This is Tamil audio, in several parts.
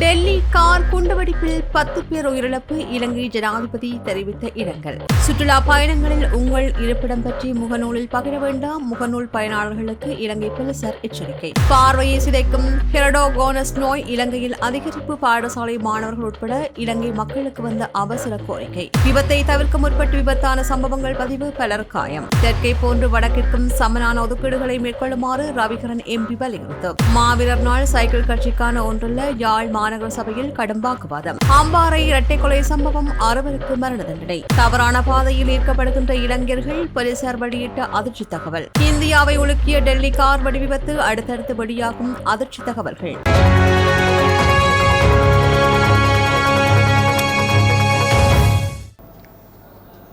டெல்லி கார் குண்டுவெடிப்பில் பத்து பேர் உயிரிழப்பு. இலங்கை ஜனாதிபதி தெரிவித்த இடங்கள் சுற்றுலா பயணங்களில் உங்கள் இருப்பிடம் பற்றி முகநூலில் பகிர வேண்டாம். முகநூல் பயனாளர்களுக்கு இலங்கை போலீசார் எச்சரிக்கை. பார்வையை சிதைக்கும் ஹெரடோகோனஸ் நோய் இலங்கையில் அதிகரிப்பு பாடசாலை மாணவர்கள் உட்பட இலங்கை மக்களுக்கு வந்த அவசர கோரிக்கை. விபத்தை தவிர்க்க முற்பட்டு விபத்தான சம்பவங்கள் பதிவு பலர் காயம். தெற்கை போன்று வடக்கிற்கும் சமனான ஒதுக்கீடுகளை மேற்கொள்ளுமாறு ரவிகரன் எம்பி வலியுறுத்தும் மாவீரர் நாள் சைக்கிள் கட்சிக்கான ஒன்றுள்ள யாழ் மாநகர சபையில் கடும் வாக்குவாதம். அம்பாறை இரட்டை கொலை சம்பவம் அறுவருக்கு மரண தண்டனை. தவறான பாதையில் ஈர்க்கப்படுகின்ற இளைஞர்கள் போலீசார் வெளியிட்ட அதிர்ச்சி தகவல். இந்தியாவை உலுக்கிய டெல்லி கார் வெடி விபத்து அடுத்தடுத்து வெளியாகும் அதிர்ச்சி தகவல்கள்.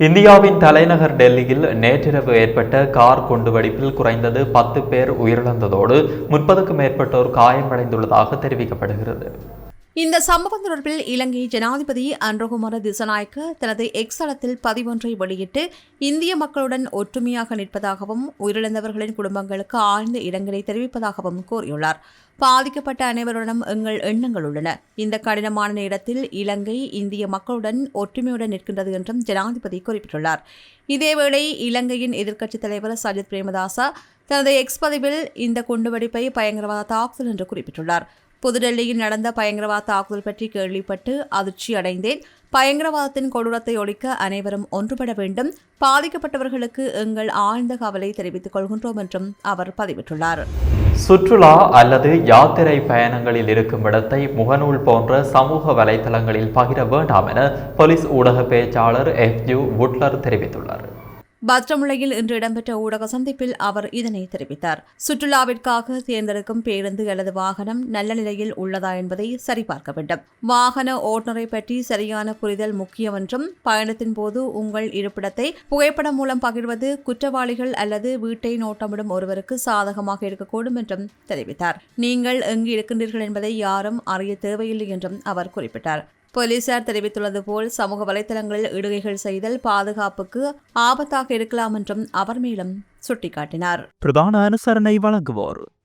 இந்தியாவின் தலைநகர் டெல்லியில் நேற்றிரவு ஏற்பட்ட கார் குண்டுவெடிப்பில் குறைந்தது பத்து பேர் உயிரிழந்ததோடு முப்பதுக்கும் மேற்பட்டோர் காயமடைந்துள்ளதாக தெரிவிக்கப்படுகிறது. இந்த சம்பவம் தொடர்பில் இலங்கை ஜனாதிபதி அன்றகுமார திசநாயக்க தனது எக்ஸ் தளத்தில் பதிவொன்றை வெளியிட்டு இந்திய மக்களுடன் ஒற்றுமையாக நிற்பதாகவும் உயிரிழந்தவர்களின் குடும்பங்களுக்கு ஆழ்ந்த இடங்களை தெரிவிப்பதாகவும் கூறியுள்ளார். பாதிக்கப்பட்ட அனைவருடனும் எங்கள் எண்ணங்கள் உள்ளன. இந்த கடினமான நேரத்தில் இலங்கை இந்திய மக்களுடன் ஒற்றுமையுடன் நிற்கின்றது என்றும் ஜனாதிபதி குறிப்பிட்டுள்ளார். இதேவேளை இலங்கையின் எதிர்க்கட்சித் தலைவர் சஜித் பிரேமதாசா தனது எக்ஸ் பதிவில் இந்த குண்டுவெடிப்பை பயங்கரவாத தாக்குதல் என்று குறிப்பிட்டுள்ளார். புதுடெல்லியில் நடந்த பயங்கரவாத தாக்குதல் பற்றி கேள்விப்பட்டு அதிர்ச்சி அடைந்தேன் பயங்கரவாதத்தின் கொடூரத்தை ஒழிக்க அனைவரும் ஒன்றுபட வேண்டும். பாதிக்கப்பட்டவர்களுக்கு எங்கள் ஆழ்ந்த கவலை தெரிவித்துக் கொள்கின்றோம் என்றும் அவர் பதிவிட்டுள்ளார். சுற்றுலா அல்லது யாத்திரை பயணங்களில் இருக்கும் இடத்தை முகநூல் போன்ற சமூக வலைதளங்களில் பகிர வேண்டாம் என போலீஸ் ஊடக பேச்சாளர் எஃப் யூ வுட்லர் தெரிவித்துள்ளார். பத்ரமுலையில் இன்று இடம்பெற்ற ஊடக சந்திப்பில் அவர் இதனை தெரிவித்தார். சுற்றுலாவிற்காக தேர்ந்தெடுக்கும் பேருந்து அல்லது வாகனம் நல்ல நிலையில் உள்ளதா என்பதை சரிபார்க்க வேண்டும். வாகன ஓட்டுநரை பற்றி சரியான புரிதல் முக்கியம் என்றும் பயணத்தின் போது உங்கள் இருப்பிடத்தை புகைப்படம் மூலம் பகிர்வது குற்றவாளிகள் அல்லது வீட்டை நோட்டமிடும் ஒருவருக்கு சாதகமாக இருக்கக்கூடும் என்றும் தெரிவித்தார். நீங்கள் எங்கு இருக்கின்றீர்கள் என்பதை யாரும் அறிய தேவையில்லை என்றும் அவர் குறிப்பிட்டார். போலீசார் தெரிவித்துள்ளது போல் சமூக வலைதளங்களில் இடுகைகள் செய்தல் பாதுகாப்புக்கு ஆபத்தாக இருக்கலாம் என்றும் அவர் மேலும் சுட்டிக்காட்டினார். பிரதான அனுசரணை வழங்குவோர்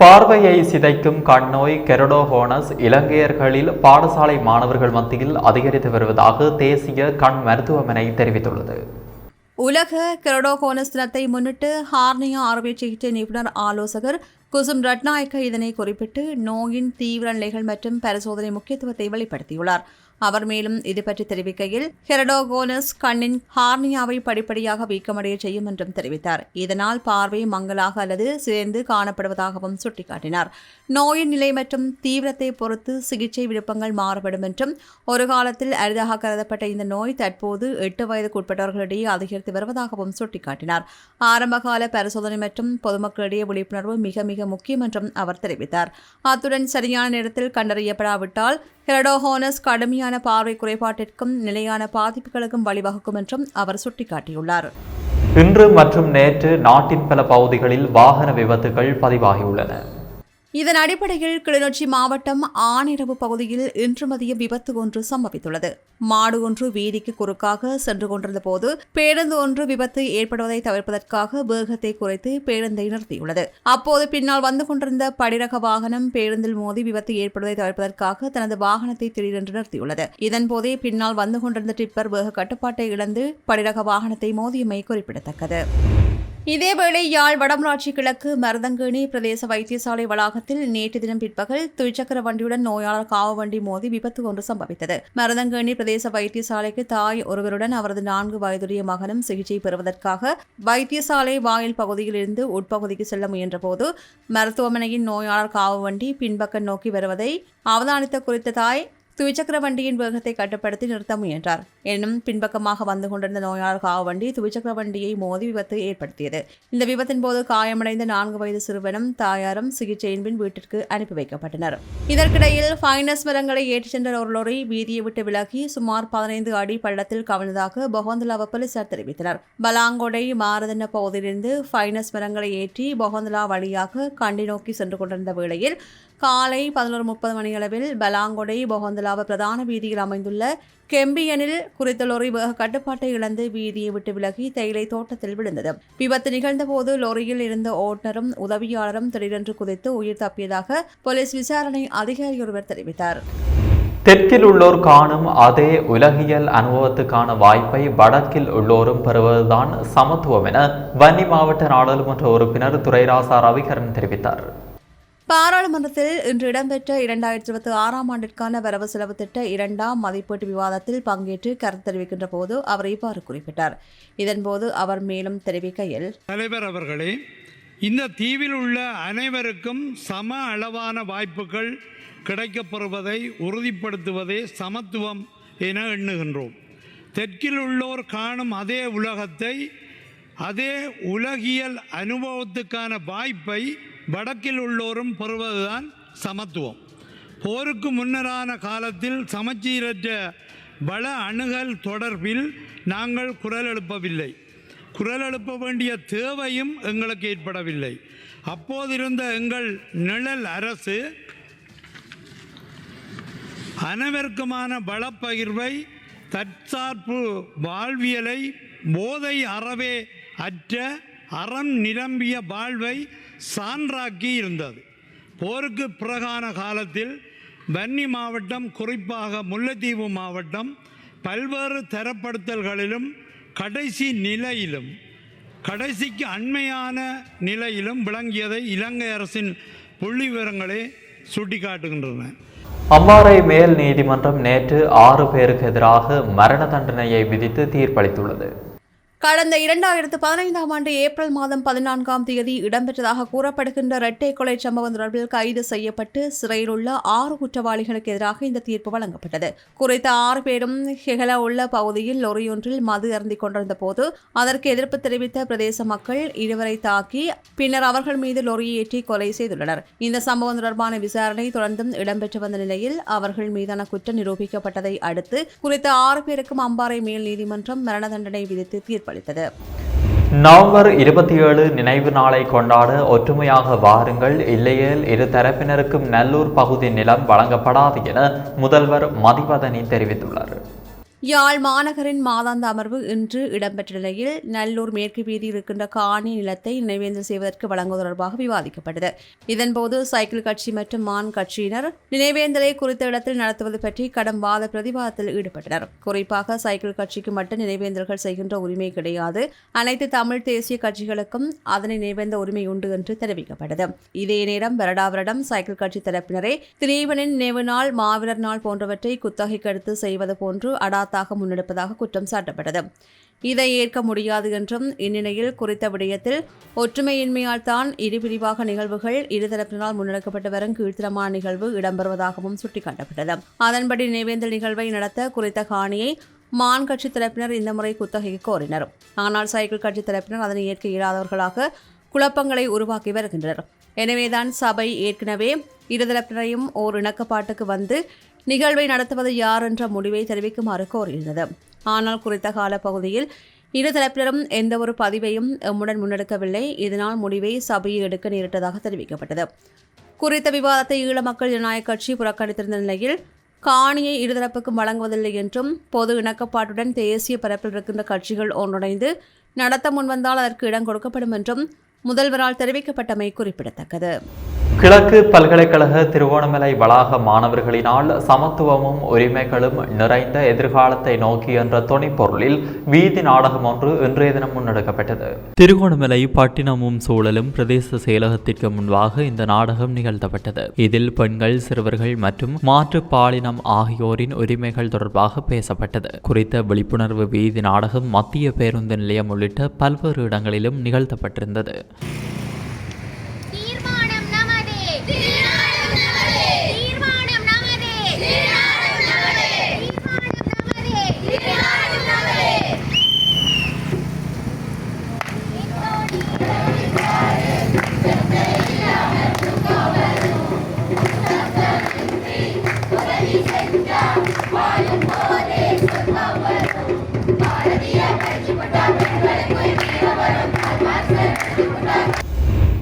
பார்வையை சிதைக்கும் கண்ணோய் கெரடோகோனஸ் இலங்கையர்களில் பாடசாலை மாணவர்கள் மத்தியில் அதிகரித்து வருவதாக தேசிய கண் மருத்துவமனை தெரிவித்துள்ளது. உலக கெரடோகோனஸ் தினத்தை முன்னிட்டு ஹார்னியா அறுவை சிகிச்சை நிபுணர் ஆலோசகர் குசும் ரட்நாயக்க இதனை குறிப்பிட்டு நோயின் தீவிர நிலைகள் மற்றும் பரிசோதனை முக்கியத்துவத்தை வெளிப்படுத்தியுள்ளார். அவர் மேலும் இது பற்றி தெரிவிக்கையில் ஹெரடோகோனஸ் கண்ணின் ஹார்னியாவை படிப்படியாக வீக்கமடைய செய்யும் என்றும் தெரிவித்தார். இதனால் பார்வை மங்கலாக அல்லது சிதைந்து காணப்படுவதாகவும் சுட்டிக்காட்டினார். நோயின் நிலை மற்றும் தீவிரத்தை பொறுத்து சிகிச்சை விருப்பங்கள் மாறுபடும் என்றும் ஒரு காலத்தில் அரிதாக கருதப்பட்ட இந்த நோய் தற்போது எட்டு வயதுக்குட்பட்டவர்களிடையே அதிகரித்து வருவதாகவும் சுட்டிக்காட்டினார். ஆரம்பகால பரிசோதனை மற்றும் பொதுமக்களிடையே விழிப்புணர்வு மிக மிக முக்கியம் என்றும் அவர் தெரிவித்தார். அத்துடன் சரியான நேரத்தில் கண்டறியப்படாவிட்டால் ஹெரடோஹோனஸ் கடுமையான பார்வை குறைபாட்டிற்கும் நிலையான பாதிப்புகளுக்கும் வழிவகுக்கும் என்றும் அவர் சுட்டிக்காட்டியுள்ளார். இன்று மற்றும் நேற்று நாட்டின் பல பகுதிகளில் வாகன விபத்துகள் பதிவாகியுள்ளன. இதன் அடிப்படையில் கிளிநொச்சி மாவட்டம் ஆனிரவு பகுதியில் இன்று மதியம் விபத்து ஒன்று சம்பவித்துள்ளது. மாடு ஒன்று வீதிக்கு குறுக்காக சென்று கொண்டிருந்த போது பேருந்து ஒன்று விபத்து ஏற்படுவதை தவிர்ப்பதற்காக வேகத்தை குறைத்து பேருந்தை நிறுத்தியுள்ளது. அப்போது பின்னால் வந்து கொண்டிருந்த படிரக வாகனம் பேருந்தில் மோதி விபத்து ஏற்படுவதை தவிர்ப்பதற்காக தனது வாகனத்தை திடீரென்று நிறுத்தியுள்ளது. இதன்போதே பின்னால் வந்து கொண்டிருந்த டிப்பர் வேக கட்டுப்பாட்டை இழந்து படிரக வாகனத்தை மோதியமை குறிப்பிடத்தக்கது. இதேவேளை யாழ் வடமராட்சி கிழக்கு மருதங்கேணி பிரதேச வைத்தியசாலை வளாகத்தில் நேற்று தினம் பிற்பகல் துவிச்சக்கர வண்டியுடன் நோயாளர் காவு வண்டி மோதி விபத்து ஒன்று சம்பவித்தது. மருதங்கேணி பிரதேச வைத்தியசாலைக்கு தாய் ஒருவருடன் அவரது நான்கு வயதுடைய மகனும் சிகிச்சை பெறுவதற்காக வைத்தியசாலை வாயில் பகுதியில் இருந்து உட்பகுதிக்கு செல்ல முயன்றபோது மருத்துவமனையின் நோயாளர் காவு வண்டி பின்பக்கம் நோக்கி வருவதை அவதானித்த குறித்த தாய் துவிச்சக்கர வண்டியின் வேகத்தை கட்டுப்படுத்தி நிறுத்த முயன்றார். எனினும் பின்பக்கமாக வந்து கொண்டிருந்த நோயாளர் காவண்டி துவிச்சக்கர வண்டியை மோதி விபத்து ஏற்படுத்தியது. இந்த விபத்தின் போது காயமடைந்த நான்கு வயது சிறுவனும் தாயாரும் சிகிச்சையின் பின் வீட்டிற்கு அனுப்பி வைக்கப்பட்டனர். இதற்கிடையில் ஃபைனஸ் மரங்களை ஏற்றிச் சென்ற ஒரு லோரி வீதியை விட்டு விலகி சுமார் பதினைந்து அடி பள்ளத்தில் கவிழ்ந்ததாக பொகந்தலாவ போலீசார் தெரிவித்தனர். பலாங்கொடை மாரதன பகுதியிலிருந்து ஃபைனஸ் மரங்களை ஏற்றி பொகந்தலா வழியாக கண்டி நோக்கி சென்று கொண்டிருந்த வேளையில் காலை பதினோரு முப்பது மணியளவில் பலாங்கொடை பொகந்தலாவ பிரதான வீதியில் அமைந்துள்ள கெம்பியனில் குறித்த லொரி வேக கட்டுப்பாட்டை இழந்து வீதியை விட்டு விலகி தேயிலை தோட்டத்தில் விழுந்தது. விபத்து நிகழ்ந்தபோது லொரியில் இருந்த ஓட்டுநரும் உதவியாளரும் திடீரென்று குதித்து உயிர் தப்பியதாக போலீஸ் விசாரணை அதிகாரி ஒருவர் தெரிவித்தார். தெற்கில் உள்ளோர் காணும் அதே உலகியல் அனுபவத்துக்கான வாய்ப்பை வடக்கில் உள்ளோரும் பெறுவதுதான் சமத்துவம் என வன்னி மாவட்ட நாடாளுமன்ற உறுப்பினர் துரைராசா ரவிகரன் தெரிவித்தார். பாராளுமன்றத்தில் இன்று இடம்பெற்ற இரண்டாயிரத்தி இருபத்தி ஆறாம் ஆண்டிற்கான வரவு செலவு திட்ட இரண்டாம் மதிப்பீட்டு விவாதத்தில் பங்கேற்று கருத்து தெரிவிக்கின்ற போது அவர் இவ்வாறு குறிப்பிட்டார். இதன்போது அவர் மேலும் தெரிவிக்கையில் தலைவர் அவர்களே இந்த தீவில் உள்ள அனைவருக்கும் சம அளவான வாய்ப்புகள் கிடைக்கப்பெறுவதை உறுதிப்படுத்துவதே சமத்துவம் என எண்ணுகின்றோம். தெற்கில் உள்ளோர் காணும் அதே உலகத்தை அதே உலகியல் அனுபவத்துக்கான வாய்ப்பை வடக்கில் உள்ளோரும் பெறுவதுதான் சமத்துவம். போருக்கு முன்னரான காலத்தில் சமச்சீரற்ற வள அணுகல் தொடர்பில் நாங்கள் குரல் எழுப்பவில்லை. குரல் எழுப்ப வேண்டிய தேவையும் எங்களுக்கு ஏற்படவில்லை. அப்போதிருந்த எங்கள் நிழல் அரசு அனைவருக்குமான வளப்பகிர்வை தற்சார்பு வாழ்வியலை போதை அறவே அற்ற அறம் நிரம்பிய வாழ்வை சான்றாக்கி இருந்தது. போருக்கு பிறகான காலத்தில் வன்னி மாவட்டம் குறிப்பாக முல்லைத்தீவு மாவட்டம் பல்வேறு தரப்படுத்தல்களிலும் கடைசி நிலையிலும் கடைசிக்கு அண்மையான நிலையிலும் விளங்கியதை இலங்கை அரசின் புள்ளி விவரங்களே சுட்டிக்காட்டுகின்றன. அம்பாறை மேல் நீதிமன்றம் நேற்று ஆறு பேருக்கு எதிராக மரண தண்டனையை விதித்து தீர்ப்பளித்துள்ளது. கடந்த இரண்டாயிரத்து பதினைந்தாம் ஆண்டு ஏப்ரல் மாதம் பதினான்காம் தேதி இடம்பெற்றதாக கூறப்படுகின்ற இரட்டை கொலை சம்பவம் தொடர்பில் கைது செய்யப்பட்டு சிறையில் உள்ள ஆறு குற்றவாளிகளுக்கு எதிராக இந்த தீர்ப்பு வழங்கப்பட்டது. குறித்த ஆறு பேரும் ஹெகல உள்ள பகுதியில் லொரியொன்றில் மது அருந்திக் கொண்டிருந்த போது அதற்கு எதிர்ப்பு தெரிவித்த பிரதேச மக்கள் இருவரை தாக்கி பின்னர் அவர்கள் மீது லொரியை ஏற்றி கொலை செய்துள்ளனர். இந்த சம்பவம் தொடர்பான விசாரணை தொடர்ந்தும் இடம்பெற்று வந்த நிலையில் அவர்கள் மீதான குற்றம் நிரூபிக்கப்பட்டதை அடுத்து குறித்த ஆறு பேருக்கும் அம்பாறை மேல் நீதிமன்றம் மரண தண்டனை விதித்து தீர்ப்பளித்தது நவம்பர் இருபத்தி ஏழு நினைவு நாளை கொண்டாட ஒற்றுமையாக வாருங்கள். இல்லையேல் இரு தரப்பினருக்கும் நல்லூர் பகுதி நிலம் வழங்கப்படாது என முதல்வர் மதிவதனி தெரிவித்துள்ளார். யாழ் மாநகரின் மாதாந்த அமர்வு இன்று இடம்பெற்ற நிலையில் நல்லூர் மேற்கு வீதியில் இருக்கின்ற காணி நிலத்தை நினைவேந்தல் செய்வதற்கு வழங்குவது தொடர்பாக விவாதிக்கப்பட்டது. இதன்போது சைக்கிள் கட்சி மற்றும் மான் கட்சியினர் நினைவேந்தலை குறித்த இடத்தில் நடத்துவது பற்றி கடும் வாத பிரதிவாதத்தில் ஈடுபட்டனர். குறிப்பாக சைக்கிள் கட்சிக்கு மட்டும் நினைவேந்தல்கள் செய்கின்ற உரிமை கிடையாது. அனைத்து தமிழ் தேசிய கட்சிகளுக்கும் அதனை நினைவேந்த உரிமை உண்டு என்று தெரிவிக்கப்பட்டது. இதே நேரம் வருடா வருடம் சைக்கிள் கட்சி தரப்பினரே திரீவனின் நினைவு நாள் மாவீரர் நாள் போன்றவற்றை குத்தகைக்கு எடுத்து செய்வது போன்று அடா அடாத்தாக முன்னெடுப்பதாக குற்றம் சாட்டப்பட்டது. இதை ஏற்க முடியாது என்றும் இந்நிலையில் குறித்த விடயத்தில் ஒற்றுமையின்மையால் தான் இருபிரிவாக நிகழ்வுகள் இருதரப்பினால் முன்னெடுக்கப்பட்டு வரும் கீழ்த்தரமான நிகழ்வு இடம்பெறுவதாகவும் சுட்டிக்காட்டப்பட்டது. அதன்படி நினைவேந்தல் நிகழ்வை நடத்த குறித்த காணியை மான் கட்சி தரப்பினர் இந்த முறை குத்தகைக்கு கோரினர். ஆனால் சைக்கிள் கட்சி தரப்பினர் அதனை ஏற்க இயலாதவர்களாக குழப்பங்களை உருவாக்கி வருகின்றனர். எனவேதான் சபை ஏற்கனவே இருதரப்பினரையும் ஓர் இணக்கப்பாட்டுக்கு வந்து நிகழ்வை நடத்துவது யார் என்ற முடிவை தெரிவிக்குமாறு கோரியிருந்தது ஆனால் குறித்த காலப்பகுதியில் இரு தரப்பினரும் எந்தவொரு பதிவையும் எம்முடன் முன்னெடுக்கவில்லை. இதனால் முடிவை சபையை எடுக்க நேரிட்டதாக தெரிவிக்கப்பட்டது. குறித்த விவாதத்தை ஈழ மக்கள் ஜனநாயக கட்சி புறக்கணித்திருந்த நிலையில் காணியை இருதரப்புக்கும் வழங்குவதில்லை என்றும் பொது இணக்கப்பாட்டுடன் தேசிய பரப்பில் இருக்கின்ற கட்சிகள் ஒன்றிணைந்து நடத்த முன்வந்தால் அதற்கு இடம் கொடுக்கப்படும் என்றும் முதல்வரால் தெரிவிக்கப்பட்டமை குறிப்பிடத்தக்கது. கிழக்கு பல்கலைக்கழக திருவோணமலை வளாக மாணவர்களினால் சமத்துவமும் உரிமைகளும் நிறைந்த எதிர்காலத்தை நோக்கி என்ற துணைப்பொருளில் வீதி நாடகம் ஒன்று இன்றைய தினம் முன்னெடுக்கப்பட்டது. திருகோணமலை பட்டினமும் சூழலும் பிரதேச செயலகத்திற்கு முன்பாக இந்த நாடகம் நிகழ்த்தப்பட்டது. இதில் பெண்கள் சிறுவர்கள் மற்றும் மாற்றுப் பாலினம் ஆகியோரின் உரிமைகள் தொடர்பாக பேசப்பட்டது. குறித்த விழிப்புணர்வு வீதி நாடகம் மத்திய பேருந்து நிலையம் உள்ளிட்ட பல்வேறு இடங்களிலும் நிகழ்த்தப்பட்டிருந்தது. it.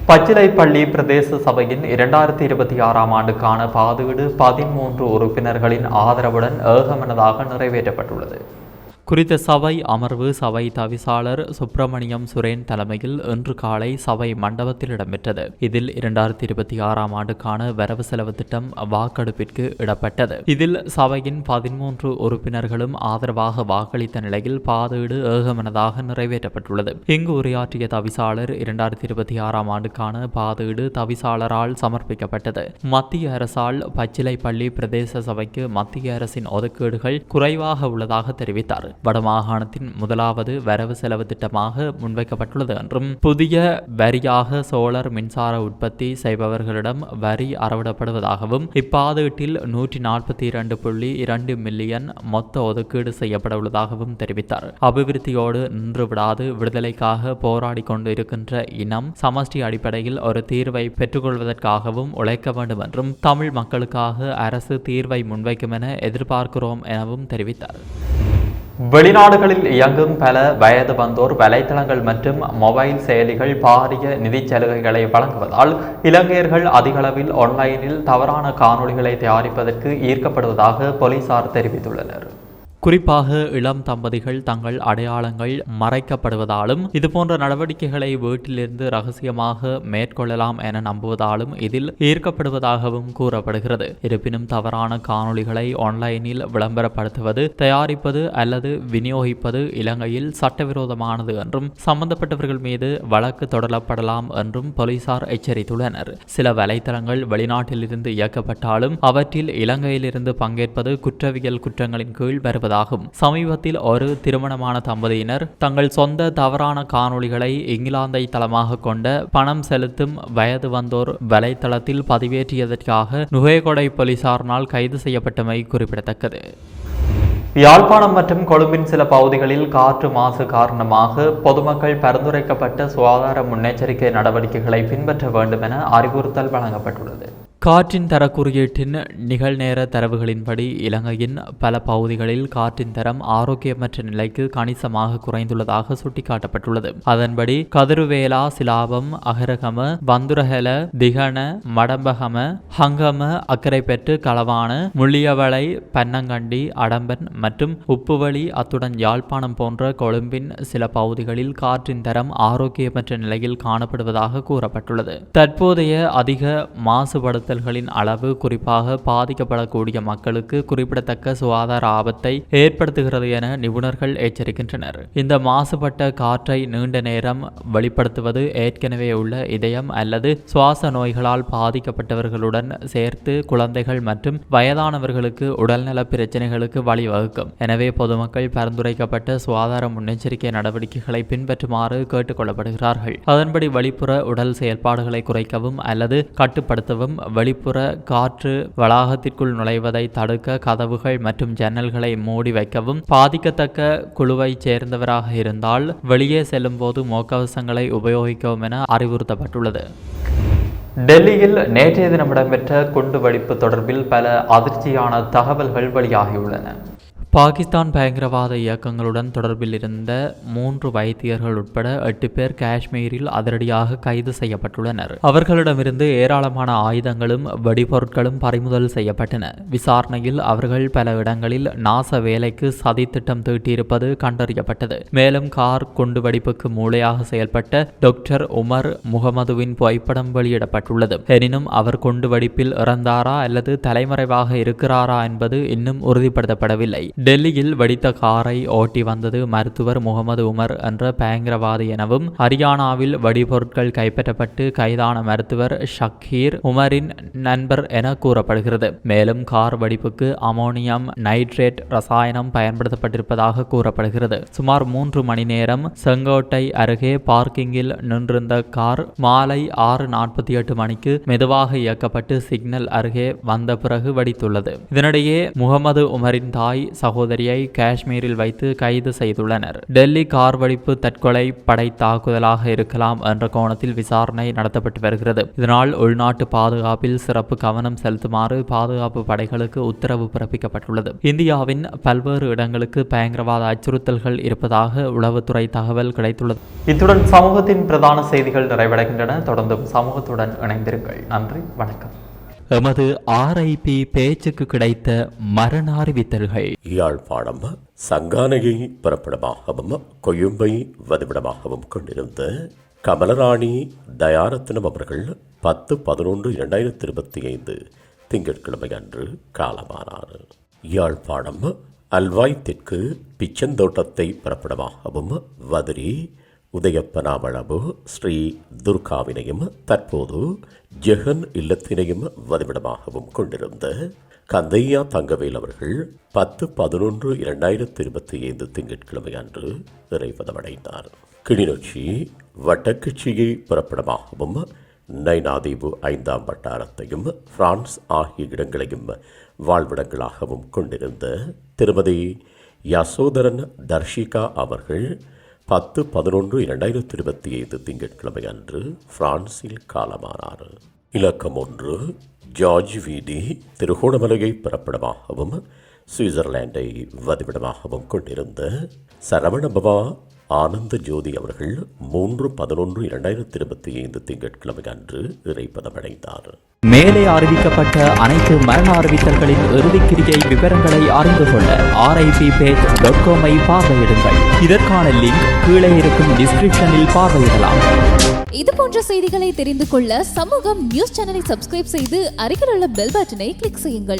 பச்சிலைப்பள்ளி பிரதேச சபையின் இரண்டாயிரத்தி இருபத்தி ஆறாம் ஆண்டுக்கான பாதுகாடு பதிமூன்று உறுப்பினர்களின் ஆதரவுடன் ஏகமனதாக நிறைவேற்றப்பட்டுள்ளது. குறித்த சபை அமர்வு சபை தவிசாளர் சுப்பிரமணியம் சுரேன் தலைமையில் இன்று காலை சபை மண்டபத்தில் இடம்பெற்றது. இதில் இரண்டாயிரத்தி இருபத்தி ஆறாம் ஆண்டுக்கான வரவு செலவு திட்டம் வாக்கெடுப்பிற்கு இடப்பட்டது. இதில் சபையின் பதிமூன்று உறுப்பினர்களும் ஆதரவாக வாக்களித்த நிலையில் பாதீடு ஏகமனதாக நிறைவேற்றப்பட்டுள்ளது. இங்கு உரையாற்றிய தவிசாளர் இரண்டாயிரத்தி இருபத்தி ஆறாம் ஆண்டுக்கான பாதீடு தவிசாளரால் சமர்ப்பிக்கப்பட்டது. மத்திய அரசால் பச்சிலைப்பள்ளி பிரதேச சபைக்கு மத்திய அரசின் ஒதுக்கீடுகள் குறைவாக உள்ளதாக தெரிவித்தார். வடமாகாணத்தின் முதலாவது வரவு செலவு திட்டமாக முன்வைக்கப்பட்டுள்ளது என்றும் புதிய வரியாக சோலார் மின்சார உற்பத்தி செய்பவர்களிடம் வரி அறவிடப்படுவதாகவும் இப்பாதீட்டில் நூற்றி நாற்பத்தி இரண்டு புள்ளி இரண்டு மில்லியன் மொத்த ஒதுக்கீடு செய்யப்பட உள்ளதாகவும் தெரிவித்தார். அபிவிருத்தியோடு நின்றுவிடாது விடுதலைக்காக போராடி கொண்டு இருக்கின்ற இனம் சமஷ்டி அடிப்படையில் ஒரு தீர்வை பெற்றுக்கொள்வதற்காகவும் உழைக்க வேண்டும் என்றும் தமிழ் மக்களுக்காக அரசு தீர்வை முன்வைக்கும் என எதிர்பார்க்கிறோம் எனவும் தெரிவித்தார். வெளிநாடுகளில் இயங்கும் பல வயது வந்தோர் வலைத்தளங்கள் மற்றும் மொபைல் செயலிகள் பாரிய நிதி சலுகைகளை வழங்குவதால் இலங்கையர்கள் அதிகளவில் ஆன்லைனில் தவறான காணொளிகளை தயாரிப்பதற்கு ஈர்க்கப்படுவதாக போலீசார் தெரிவித்துள்ளனர். குறிப்பாக இளம் தம்பதிகள் தங்கள் அடையாளங்கள் மறைக்கப்படுவதாலும் இதுபோன்ற நடவடிக்கைகளை வீட்டிலிருந்து ரகசியமாக மேற்கொள்ளலாம் என நம்புவதாலும் இதில் ஈர்க்கப்படுவதாகவும் கூறப்படுகிறது. இருப்பினும் தவறான காணொளிகளை ஆன்லைனில் விளம்பரப்படுத்துவது தயாரிப்பது அல்லது விநியோகிப்பது இலங்கையில் சட்டவிரோதமானது என்றும் சம்பந்தப்பட்டவர்கள் மீது வழக்கு தொடரப்படலாம் என்றும் போலீசார் எச்சரித்துள்ளனர். சில வலைத்தளங்கள் வெளிநாட்டிலிருந்து இயக்கப்பட்டாலும் அவற்றில் இலங்கையிலிருந்து பங்கேற்பது குற்றவியல் குற்றங்களின் கீழ் என்பதாகும் சமீபத்தில் ஒரு திருமணமான தம்பதியினர் தங்கள் சொந்த தவறான காணொளிகளை இங்கிலாந்தை தளமாக கொண்ட பணம் செலுத்தும் வயது வந்தோர் வலைத்தளத்தில் பதிவேற்றியதற்காக நுகேகொடை போலீசாரினால் கைது செய்யப்பட்டமை குறிப்பிடத்தக்கது. யாழ்ப்பாணம் மற்றும் கொழும்பின் சில பகுதிகளில் காற்று மாசு காரணமாக பொதுமக்கள் பரிந்துரைக்கப்பட்ட சுகாதார முன்னெச்சரிக்கை நடவடிக்கைகளை பின்பற்ற வேண்டும் என அறிவுறுத்தல் வழங்கப்பட்டுள்ளது. காற்றின் தர குறியீட்டின் நிகழ்நேர தரவுகளின்படி இலங்கையின் பல பகுதிகளில் காற்றின் தரம் ஆரோக்கியமற்ற நிலைக்கு கணிசமாக குறைந்துள்ளதாக சுட்டிக்காட்டப்பட்டுள்ளது. அதன்படி கதிர்வேலா சிலாபம் அகரகம வந்துரஹெல திகன மடம்பகம ஹங்கம அக்கரைப்பெற்று களவான முள்ளியவளை பன்னங்கண்டி அடம்பன் மற்றும் உப்புவழி அத்துடன் யாழ்ப்பாணம் போன்ற கொழும்பின் சில பகுதிகளில் காற்றின் தரம் ஆரோக்கியமற்ற நிலையில் காணப்படுவதாக கூறப்பட்டுள்ளது. தற்போதைய அதிக அச்சுறுத்தல்களின் அளவு குறிப்பாக பாதிக்கப்படக்கூடிய மக்களுக்கு குறிப்பிடத்தக்க சுகாதார ஆபத்தை ஏற்படுத்துகிறது என நிபுணர்கள் எச்சரிக்கின்றனர். இந்த மாசுபட்ட காற்றை நீண்ட நேரம் வெளிப்படுத்துவது ஏற்கனவே உள்ள இதயம் அல்லது சுவாச நோய்களால் பாதிக்கப்பட்டவர்களுடன் சேர்த்து குழந்தைகள் மற்றும் வயதானவர்களுக்கு உடல்நல பிரச்சனைகளுக்கு வழிவகுக்கும். எனவே பொதுமக்கள் பரிந்துரைக்கப்பட்ட சுகாதார முன்னெச்சரிக்கை நடவடிக்கைகளை பின்பற்றுமாறு கேட்டுக்கொள்ளப்படுகிறார்கள். அதன்படி வெளிப்புற உடல் செயல்பாடுகளை குறைக்கவும் அல்லது கட்டுப்படுத்தவும் வெளிப்புற காற்று வளாகத்திற்குள் நுழைவதை தடுக்க கதவுகள் மற்றும் ஜன்னல்களை மூடி வைக்கவும். பாதிக்கத்தக்க குழுவைச் சேர்ந்தவராக இருந்தால் வெளியே செல்லும் போது முகக்கவசங்களை உபயோகிக்கவும் என அறிவுறுத்தப்பட்டுள்ளது. டெல்லியில் நேற்றைய தினம் இடம்பெற்ற குண்டு வெடிப்பு தொடர்பில் பல அதிர்ச்சியான தகவல்கள் வெளியாகியுள்ளன. பாகிஸ்தான் பயங்கரவாத இயக்கங்களுடன் தொடர்பில் இருந்த மூன்று வைத்தியர்கள் உட்பட எட்டு பேர் காஷ்மீரில் அதிரடியாக கைது செய்யப்பட்டுள்ளனர். அவர்களிடமிருந்து ஏராளமான ஆயுதங்களும் வெடிபொருட்களும் பறிமுதல் செய்யப்பட்டன. விசாரணையில் அவர்கள் பல இடங்களில் நாச வேலைக்கு சதித்திட்டம் தீட்டியிருப்பது கண்டறியப்பட்டது. மேலும் கார் குண்டுவெடிப்புக்கு மூளையாக செயல்பட்ட டாக்டர் உமர் முகமதுவின் புகைப்படம் வெளியிடப்பட்டுள்ளது. எனினும் அவர் குண்டுவெடிப்பில் இறந்தாரா அல்லது தலைமறைவாக இருக்கிறாரா என்பது இன்னும் உறுதிப்படுத்தப்படவில்லை. டெல்லியில் வெடித்த காரை ஓட்டி வந்தது மருத்துவர் முகமது உமர் என்ற பயங்கரவாதி எனவும் ஹரியானாவில் வெடிபொருட்கள் கைப்பற்றப்பட்டு கைதான மருத்துவர் ஷக்கீர் உமரின் நண்பர் என கூறப்படுகிறது. மேலும் கார் வெடிப்புக்கு அமோனியம் நைட்ரேட் ரசாயனம் பயன்படுத்தப்பட்டிருப்பதாக கூறப்படுகிறது. சுமார் மூன்று மணி நேரம் செங்கோட்டை அருகே பார்க்கிங்கில் நின்றிருந்த கார் மாலை ஆறு நாற்பத்தி எட்டு மணிக்கு மெதுவாக இயக்கப்பட்டு சிக்னல் அருகே வந்த பிறகு வெடித்துள்ளது. இதனிடையே முகமது உமரின் தாய் சகோதரியை காஷ்மீரில் வைத்து கைது செய்துள்ளனர். டெல்லி கார் வெடிப்பு தற்கொலை படை தாக்குதலாக இருக்கலாம் என்ற கோணத்தில் விசாரணை நடத்தப்பட்டு வருகிறது. இதனால் உள்நாட்டு பாதுகாப்பில் சிறப்பு கவனம் செலுத்துமாறு பாதுகாப்பு படைகளுக்கு உத்தரவு பிறப்பிக்கப்பட்டுள்ளது. இந்தியாவின் பல்வேறு இடங்களுக்கு பயங்கரவாத அச்சுறுத்தல்கள் இருப்பதாக உளவுத்துறை தகவல் கிடைத்துள்ளது. இத்துடன் சமூகத்தின் பிரதான செய்திகள் நிறைவடைகின்றன. தொடர்ந்தும் சமூகத்துடன் இணைந்திருங்கள். நன்றி. வணக்கம். எமது ஆர்ஐபி பேச்சுக்கு கிடைத்த மரண அறிவித்தல்கள் யாழ்ப்பாணம் சங்கானையை பிறப்பிடமாகவும் கொயும்பை வதிவிடமாகவும் கொண்டிருந்த கமலராணி தயாரத்னம் அவர்கள் பத்து பதினொன்று இரண்டாயிரத்தி இருபத்தி ஐந்து திங்கட்கிழமை அன்று காலமானார். யாழ்ப்பாணம் அல்வாய் தெற்கு பிச்சந்தோட்டத்தை பிறப்பிடமாகவும் வதிரி உதயப்பனாவளவு ஸ்ரீ துர்காவினையும் தற்போது ஜெகன் இல்லத்தினையும் வதிவிடமாகவும் கொண்டிருந்த கந்தையா தங்கவேல் அவர்கள் பத்து பதினொன்று இரண்டாயிரத்தி இருபத்தி ஐந்து திங்கட்கிழமை அன்று இறைவதமடைந்தார் கிளிநொச்சி வட்டக்கட்சியை புறப்படமாகவும் நைனாதீவு ஐந்தாம் வட்டாரத்தையும் பிரான்ஸ் ஆகிய இடங்களையும் வாழ்விடங்களாகவும் கொண்டிருந்த திருமதி யசோதரன் தர்ஷிகா அவர்கள் பத்து பதினொன்று இரண்டாயிரத்தி இருபத்தி ஐந்து திங்கட்கிழமை அன்று பிரான்சில் காலமானார். இலக்கம் ஒன்று ஜார்ஜ் வீதி திருகோணமலையை பிறப்பிடமாகவும் சுவிட்சர்லாண்டை வதிவிடமாகவும் கொண்டிருந்த சரவணபவா ஆனந்த ஜோதி அவர்கள் மூன்று பதினொன்று இரண்டாயிரத்தி இருபத்தி ஐந்து திங்கட்கிழமை அன்று இறைப்பதமடைந்தார். மேலே அறிவிக்கப்பட்ட அனைத்து மரண அறிவித்தல்களின் இறுதிக்கிரியை விவரங்களை அறிந்து கொள்ள ஆர்ஐபி பேஜ் டாட் காமை பார்வையிடுங்கள். இதற்கான லிங்க் கீழே இருக்கும் டிஸ்கிரிப்ஷனில் பார்வையிடலாம். இது போன்ற செய்திகளை தெரிந்து கொள்ள சமூகம் நியூஸ் சேனலை சப்ஸ்கிரைப் செய்து அருகில் உள்ள பெல் பட்டனை கிளிக் செய்யுங்கள்.